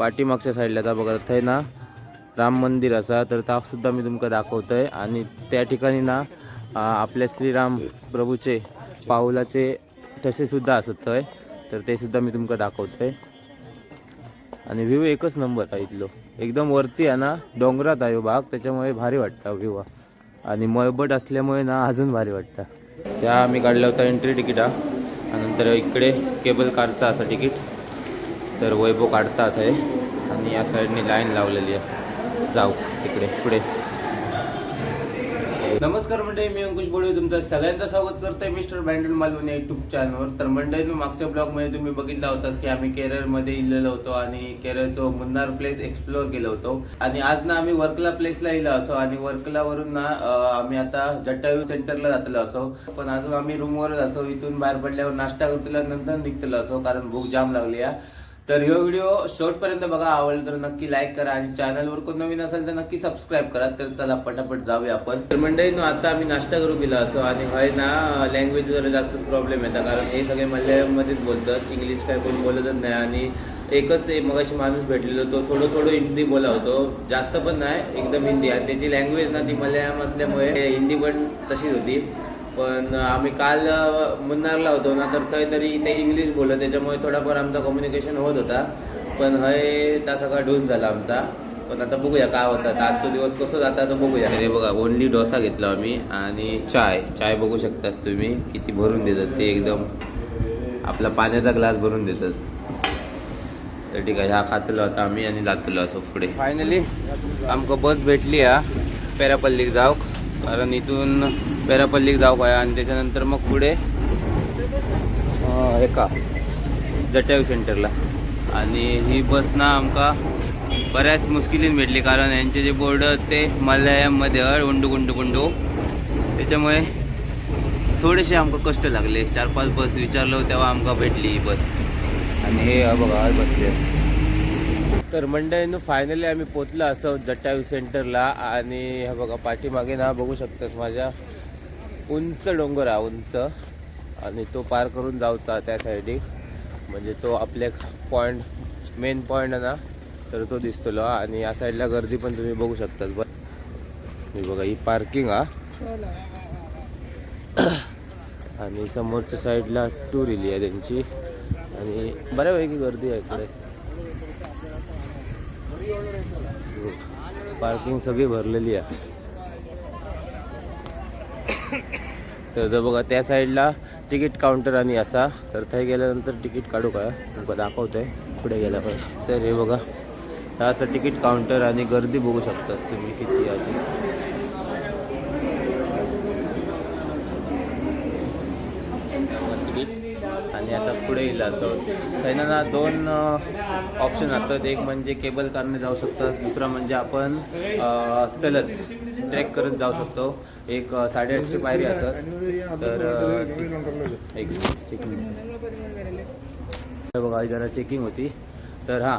पाठीमागच्या साईडला आता बघा थंय ना राम मंदिर असा तर तापसुद्धा मी तुमका दाखवतोय. आणि त्या ठिकाणी ना आपल्या श्रीराम प्रभूचे पाऊलाचे ठसेसुद्धा असत थंय तर ते सुद्धा मी तुमका दाखवतोय. आणि व्ह्यू एकच नंबर आहे इथलो. एकदम वरती आहे ना डोंगरात आहे हो भाग त्याच्यामुळे भारी वाटतं व्ह्यू. आणि मळबट असल्यामुळे ना अजून भारी वाटतं. त्या आम्ही काढला होता एंट्री तिकीटा आणि नंतर इकडे केबल कारचा असा तिकीट तर वैभव काढतात आहे आणि या साईडने लाईन लावलेली आहे. जाऊ तिकडे पुढे. नमस्कार मंडळी मी अंकुश बोडवे तुमचं सगळ्यांचं स्वागत करतोय मिस्टर बँडन मालवण युट्यूब चॅनलवर तर मंडळी मागच्या ब्लॉगमध्ये तुम्ही बघितला होतास की आम्ही केरळमध्ये इलेलो होतो आणि केरळचं मुन्नार प्लेस एक्सप्लोअर केलं होतो. आणि आज ना आम्ही वर्कला प्लेसला इलो असो आणि वर्कला वरून ना आम्ही आता जटायू सेंटरला जातलो असो. पण अजून आम्ही रूमवरच असो इथून बाहेर पडल्यावर नाश्ता करतलो नंतर निघतलो असो कारण भूक जाम लागली आहे. तर ह्यो व्हिडिओ शेवटपर्यंत बघा. आवडला तर नक्की लाईक करा. आणि चॅनलवर कोण नवीन असेल तर नक्की सबस्क्राईब करा. तर चला पटापट जाऊया आपण. तर मंडळी नो आता आम्ही नाश्ता करू गेलो असो आणि हय ना लँग्वेज जरा जास्त प्रॉब्लेम येतात कारण हे सगळे मल्याळममध्येच बोलतात. इंग्लिश काय कोण बोलतच नाही. आणि एकच एक मगाशी माणूस भेटलेलो तो थोडं थोडं हिंदी बोलावतो जास्त पण नाही एकदम हिंदी. आणि त्याची लँग्वेज ना ती मल्याळम असल्यामुळे हिंदी पण तशीच होती. पण आम्ही काल मुन्नारला होतो ना तर थंय तरी ते इंग्लिश बोलत त्याच्यामुळे थोडाफार आमचा कम्युनिकेशन होत होता. पण हय सगळा डोस झाला आमचा. पण आता बघूया काय होतं आजचा दिवस कसं जाता तर बघूया. हे बघा ओनली डोसा घेतला आम्ही आणि चाय. चाय बघू शकतास तुम्ही किती भरून देतात ते एकदम. आपला पाण्याचा ग्लास भरून देतात. तर ठीक आहे ह्या खातलो आता आम्ही आणि जातलो असो पुढे. फायनली आमकां बस भेटली हा. पेरापल्लीक जाऊ कारण इथून पेरापल्लीक जाऊ आहे आणि त्याच्यानंतर मग पुढे एका जटायू सेंटरला. आणि ही बस ना आमका बऱ्याच मुश्किलीन भेटली कारण यांचे जे बोर्ड ते मल्याळममध्ये हळ उंडू गुंडू गुंडू. त्याच्यामुळे थोडेसे आमका कष्ट लागले. चार पाच बस विचारलो तेव्हा आमका भेटली ही बस. आणि हे बघा बसले तर मंडळीनं फायनली आम्ही पोचलो असं जटायू सेंटरला आणि हे बघा पाठीमागे ना बघू शकतात माझ्या उंच डोंगर हा उंच. आणि तो पार करून जाऊचा त्या साईडी म्हणजे तो आपल्या पॉईंट मेन पॉईंट आहे ना तर तो दिसतलो आणि या साईडला गर्दी पण तुम्ही बघू शकतात. ब मी बघा ही पार्किंग हा. आणि समोरच्या साईडला टूर इली आहे त्यांची. आणि बऱ्यापैकी गर्दी आहे इकडे. पार्किंग सगळी भरलेली आहे. तर जर बघा त्या साईडला तिकीट काउंटर आणि असा. तर थंय गेल्यानंतर तिकीट काढू का? तुमका दाखवतोय. पुढे गेल्यावर. तर हे बघा असं तिकीट काउंटर आणि गर्दी बघू शकतास तुम्ही किती आधी ती. तिकीट आणि आता पुढे येईल असं सैन्याला ना दोन ऑप्शन असतात. एक म्हणजे केबल कारने जाऊ शकतात दुसरा म्हणजे आपण चलत ट्रेक करत जाऊ शकतो. एक साडेआठशे पायरी असतात. तर एक चेकिंग बघा जरा चेकिंग होती. तर हां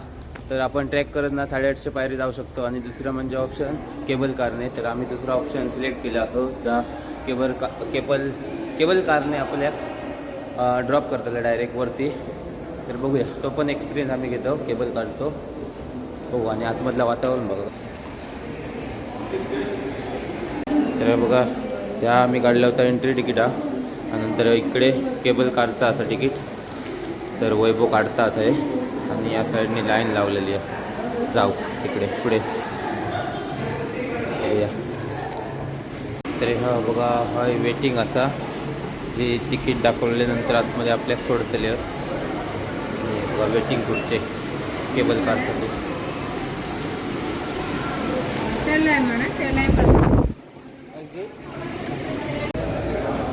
तर आपण ट्रॅक करत ना साडेआठशे पायरी जाऊ शकतो. आणि दुसरं म्हणजे ऑप्शन केबल कारने तर आम्ही दुसरा ऑप्शन सिलेक्ट केला असो. त्या केबल का केबल केबल कारने आपल्या ड्रॉप करतले डायरेक्ट वरती. तर बघूया. तो पण एक्सपिरियन्स आम्ही घेतो केबल कारचो हो आणि आतमधलं वातावरण बघा. तर बघा त्या आम्ही काढलं होतं एंट्री तिकीटा आणि नंतर इकडे केबल कारचा असं तिकीट तर वैभव काढतात आहे आणि या साईडने लाईन लावलेली आहे. जाऊ तिकडे पुढे. या. तर हा बघा हय वेटिंग असा. जे तिकीट दाखवल्यानंतर आतमध्ये आपल्याला सोडतले. वेटिंग पुढचे केबल कारसाठी.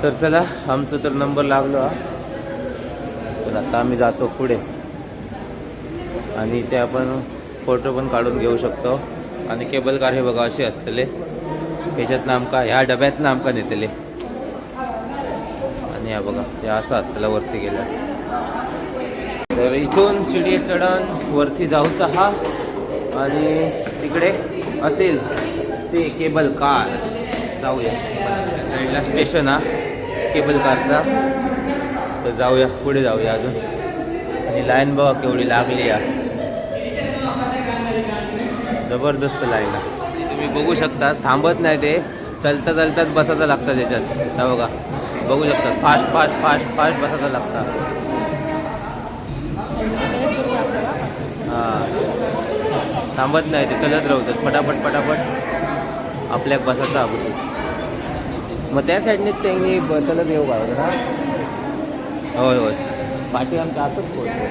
तर चला आमचं तर नंबर लागलो हा. तर आता आम्ही जातो पुढे. आणि ते आपण फोटो पण काढून घेऊ शकतो. आणि केबल कार हे बघा असे असतले. ह्याच्यातनं आमका ह्या डब्यातनं आमका नेतले. आणि हा बघा. ते असं असतलं वरती गेलं. तर इथून शिडी चढण वरती जाऊचा हा. आणि तिकडे असेल ते केबल कार. जाऊया. साईडला स्टेशन हा केबल कारचा. तर जाऊया पुढे जाऊया अजून. आणि लाईन बघा केवढी लागली आहे जबरदस्त लाईन तुम्ही बघू शकता थांबत नाही ते. चलता चलताच बसायचं लागतं त्याच्यात. बघा. बघू शकता फास्ट फास्ट फास्ट फास्ट बसायचं लागतं हां. थांबत नाही ते चलत राहतात पटापट पटापट आपल्याक बसायचं आपण मग त्या साईडने त्यांनी चलत येऊ का ना? होय होय. पाठी आमच्या असंच पोहोचतो.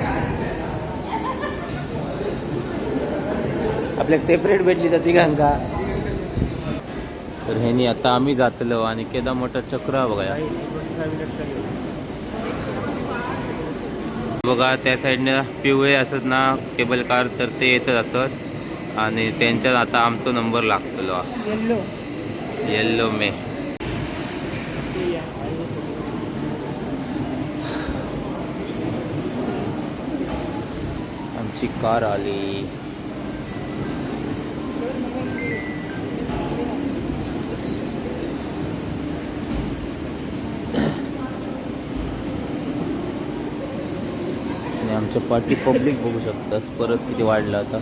आपल्याक सेपरेट भेटली तर तिघांका तर ह्यानी आता आम्ही जातलो आणि केदा मोठा चक्र बघा बघा त्या साईडने पिवळे असत ना केबल कार तर ते येतच असत. आणि त्यांच्यात आता आमचा नंबर लागतलो येल्लो येल्लो मे. आमची कार आली. आमच्या पाठी पब्लिक बघू शकतास. परत किती वाढलं आता?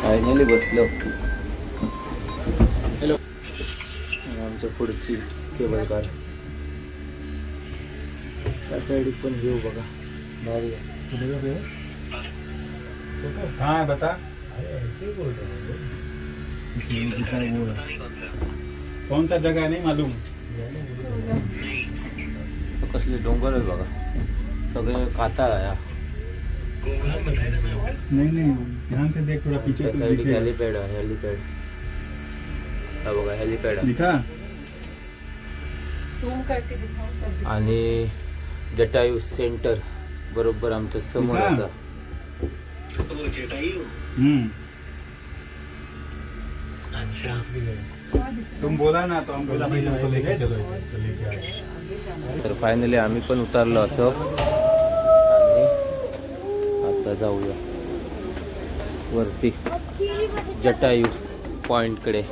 फायनली बसलो. हॅलो आमच्या पुढची केबल कार त्या साईड पण व्ह्यू बघा. भारी आहे. हाँ बता। कौन सा जगह नहीं मालूम। कसले डोंगर आहे बघा। सगळे आहे हा. नहीं नहीं ध्यान से देख थोड़ा पीछे तो साईड दिखेगा। हेलिपॅड आहे हेलिपॅड। हा बघा हेलिपॅड आहे दिखा। झूम करके दिखाओ आणि जटायू सेंटर बरोबर आमच्यासमोर? असा। तुम बोला ना तो हम बोला भाई हमको लेके चलो तर फायनली आम्ही पण उतरलो असं. आणि आता जाऊया. वरती. जटायू पॉइंटकडे.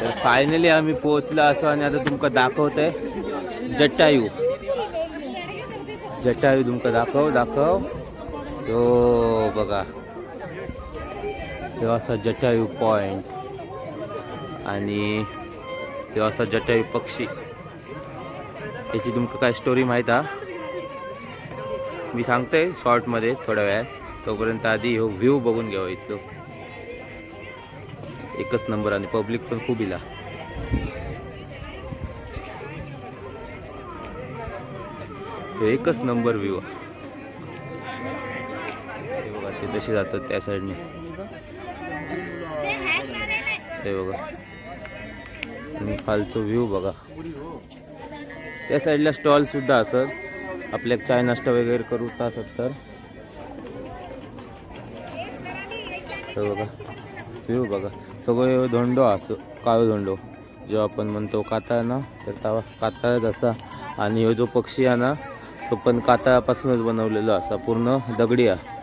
तर फायनली आम्ही पोहोचलो असो आणि आता तुमका दाखवतंय जटायू. जटायू तुमका दाखव दाखव. तो बघा. तो असा जटायू पॉइंट आणि तो असा जटायू पक्षी. त्याची तुमका काय स्टोरी माहीत हा? मी सांगतोय शॉर्टमध्ये थोड्या वेळात. तोपर्यंत आधी हो व्ह्यू बघून घ्यावा इथलो. एकच नंबर आणि पब्लिक पण खूप इला. एकच नंबर व्ह्यू बघा ते तसे जातात त्या साईडने हे बघा. आणि खालचं व्ह्यू बघा. त्या साईडला स्टॉल सुद्धा असत आपल्या चाय नाश्ता वगैरे करूचा असत तर. हे बघा. व्ह्यू बघा. सगळं धोंडो असं काळो धोंडो. जो आपण म्हणतो काताळ ना तर तवा काताळच असा आणि हो जो पक्षी आहे ना तो पण कातळापासूनच बनवलेलो असा पूर्ण दगडी आहे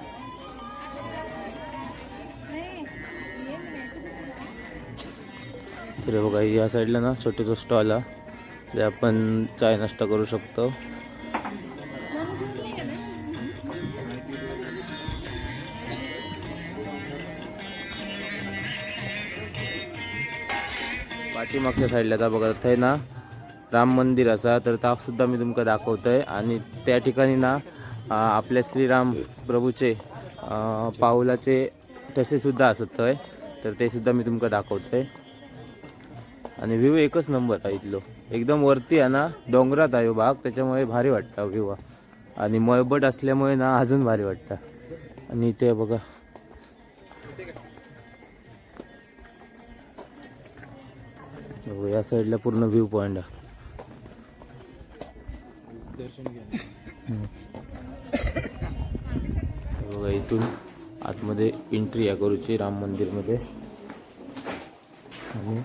तर बघा या साईडला ना छोटेचं स्टॉल आहे. जे आपण चाय नाश्ता करू शकतो. पाठीमागच्या साईडला आता बघा थंय ना राम मंदिर असा तर तापसुद्धा मी तुमका दाखवतोय. आणि त्या ठिकाणी ना आपल्या श्रीराम प्रभूचे पावलाचे पाऊलाचे सुद्धा असत थंय तर ते सुद्धा मी तुमका दाखवतोय. आणि व्ह्यू एकच नंबर आहे इथलो. एकदम वरती आहे ना डोंगरात आहे हो भाग त्याच्यामुळे भारी वाटतं व्ह्यू. आणि मळबट असल्यामुळे ना अजून भारी वाटतं. आणि इथे बघा. हो, या साईडला पूर्ण व्ह्यू पॉईंट आहे. बघा इथून आतमध्ये एंट्री या करूची राम मंदिरमध्ये. आणि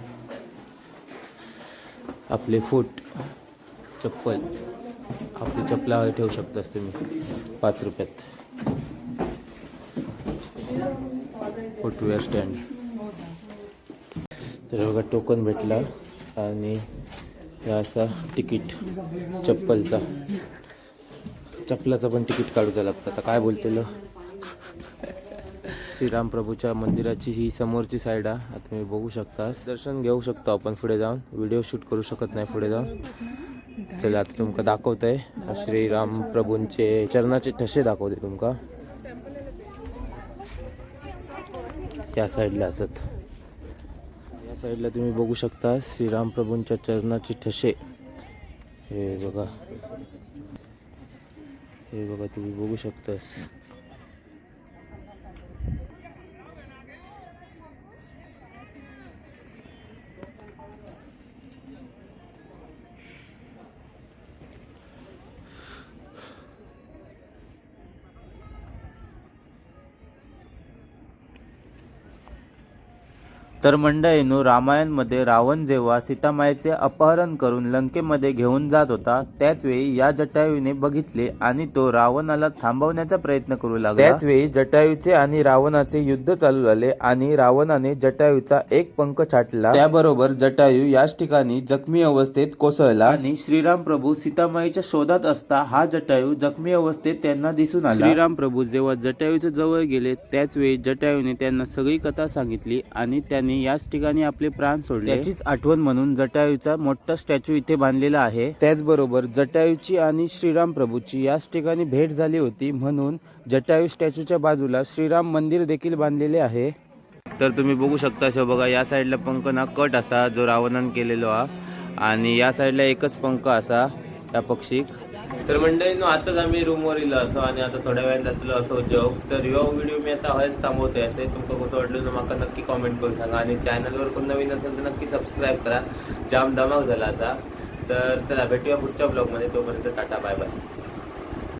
आपले फूट चप्पल आपली चपला ठेवू शकतास तुम्ही पाच रुपयात. फुटवेअर स्टँड तर बघा टोकन भेटला. आणि हे असा तिकीट चप्पलचा. चप्पलाचं पण तिकीट काढूचं लागतं. आता काय बोलतेलं श्रीराम प्रभूच्या मंदिराची ही समोरची साईड आहे आता तुम्ही बघू शकता. दर्शन घेऊ शकतो आपण पुढे जाऊन. व्हिडिओ शूट करू शकत नाही पुढे जाऊन. चला आता तुमका दाखवतंय. श्रीराम प्रभूंचे चरणाचे ठसे दाखवते तुमका. या साईडला असत. या साईडला तुम्ही बघू शकता श्रीरामप्रभूंच्या चरणाचे ठसे. हे बघा. हे बघा तुम्ही बघू शकतास. तर मंडळीनो रामायणमध्ये रावण जेव्हा सीतामाईचे अपहरण करून लंकेमध्ये घेऊन जात होता त्याच वेळी या जटायूने बघितले आणि तो रावणाला थांबवण्याचा प्रयत्न करू लागला. त्याच वेळी जटायूचे आणि रावणाचे युद्ध चालू झाले आणि रावणाने जटायूचा एक पंख छाटला. त्याबरोबर जटायू याच ठिकाणी जखमी अवस्थेत कोसळला. आणि श्रीराम प्रभू सीतामाईच्या शोधात असता हा जटायू जखमी अवस्थेत त्यांना दिसून आला. श्रीराम प्रभू जेव्हा जटायूच्या जवळ गेले त्याच वेळी जटायूने त्यांना सगळी कथा सांगितली आणि त्यांनी याच ठिकाणी आपले प्राण सोडले. त्याचीच आठवण म्हणून जटायूचा मोठा स्टॅच्यू इथे बांधलेला आहे. त्याचबरोबर जटायूची आणि श्रीराम प्रभूची याच ठिकाणी भेट झाली होती म्हणून जटायू स्टॅच्यूच्या बाजूला श्रीराम मंदिर देखील बांधलेले आहे. तर तुम्ही बघू शकता शो बघा या साईडला पंख ना कट असा जो रावणान केलेलो हा. आणि या साईडला एकच पंख असा त्या पक्षीक तर मंडळीनो आताच आम्ही रूमवर येलो असो आणि आता थोड्या वेळान जातलो असो जॉब तर यो व्हिडिओ मी आता हयच थांबवतोय असे. तुमका कसं वाटलं म्हाका नक्की कॉमेंट करून सांगा आणि चॅनलवर कोण नवीन असेल तर नक्की सबस्क्राईब करा. जाम धमाक झाला असा. तर चला भेटूया पुढच्या ब्लॉगमध्ये तोपर्यंत टाटा बाय बाय